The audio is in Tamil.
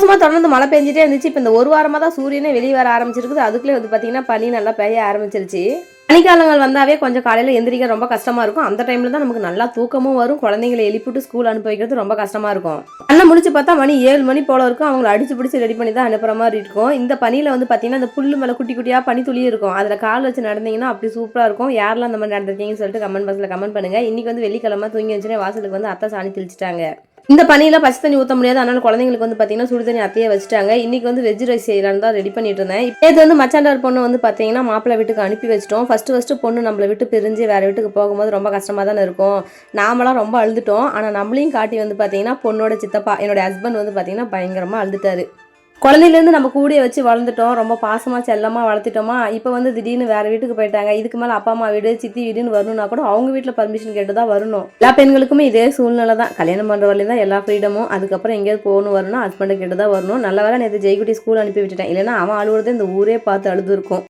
மாதமாக தொடர்ந்து மழை பெஞ்சிட்டே இருந்துச்சு. இப்போ இந்த ஒரு வாரமாக தான் சூரியனே வெளியே வர ஆரம்பிச்சிருக்குது. அதுக்குள்ளே வந்து பார்த்தீங்கன்னா பனி நல்லா பெய்ய ஆரம்பிச்சிருச்சு. பனிக்காலங்கள் வந்தாவே கொஞ்சம் காலையில் எந்திரிக்க ரொம்ப கஷ்டமாக இருக்கும். அந்த டைமில் தான் நமக்கு நல்லா தூக்கமும் வரும். குழந்தைங்களை எழுப்பிட்டு ஸ்கூல் அனுப்பி வைக்கிறது ரொம்ப கஷ்டமாக இருக்கும். அண்ணன் முடிச்சு பார்த்தா மணி ஏழு மணி போல இருக்கும். அவங்கள அடிச்சு பிடிச்சி ரெடி பண்ணி தான் அனுப்புகிற மாதிரி இருக்கும். இந்த பனியில் வந்து பார்த்தீங்கன்னா அந்த புல்லு மேலே குட்டி குட்டியாக பனி துளி இருக்கும். அதில் கால் வச்சு நடந்தீங்கன்னா அப்படி சூப்பராக இருக்கும். யாரெல்லாம் அந்த மாதிரி நடந்திருக்கீங்கன்னு சொல்லிட்டு கமெண்ட் பாக்ஸில் கமெண்ட் பண்ணுங்க. இன்னைக்கு வந்து வெள்ளிக்கிழமை தூங்கி வச்சுனே வாசலுக்கு வந்து அத்தை சாணி தெளிச்சிட்டாங்க. இந்த பனியில பச்சை தண்ணி ஊற்ற முடியாது. அதனால குழந்தைங்களுக்கு வந்து பார்த்தீங்கன்னா சுடு தண்ணி அத்தையே வச்சுட்டாங்க. இன்னைக்கு வந்து வெஜ் ரைஸ் செய்யலான்னு தான் ரெடி பண்ணிட்டு இருந்தேன். இது வந்து மச்சாண்டார் பொண்ணு வந்து பார்த்தீங்கன்னா மாப்பிள்ளை வீட்டுக்கு அனுப்பி வச்சிட்டோம். ஃபஸ்ட்டு ஃபஸ்ட்டு பொண்ணு நம்மளை விட்டு பிரிஞ்சு வேறு வீட்டுக்கு போகும்போது ரொம்ப கஷ்டமாக தானே இருக்கும். நாமளாம் ரொம்ப அழுதுட்டோம். ஆனால் நம்மளையும் காட்டி வந்து பார்த்தீங்கன்னா பொண்ணோட சித்தப்பா என்னோட ஹஸ்பண்ட் வந்து பார்த்தீங்கன்னா பயங்கரமாக அழுதுட்டாரு. குழந்தையிலேருந்து நம்ம கூட வச்சு வளர்ந்துட்டோம் ரொம்ப பாசமாக செல்லமாக வளர்த்துட்டோமா இப்போ வந்து திடீர்னு வேறு வீட்டுக்கு போயிட்டாங்க இதுக்கு மேலே அப்பா அம்மா வீடு சித்தி வீடுன்னு வரணும்னா கூட அவங்க வீட்டில் பர்மிஷன் கேட்டு தான் வரணும். எல்லா பெண்களுக்குமே இதே சூழ்நிலை தான். கல்யாணம் பண்ணுற வரையும் தான் எல்லா ஃப்ரீடமும் அதுக்கப்புறம் எங்கேயாவது போகணும் வரணும் ஹஸ்பண்டை கேட்டு தான் வரணும். நல்ல வேலை நேற்று ஜெய்குட்டி ஸ்கூல் அனுப்பி விட்டுட்டேன். இல்லைன்னா அவன் அழுவுறதே இந்த ஊரே பார்த்து அழுது இருக்கும்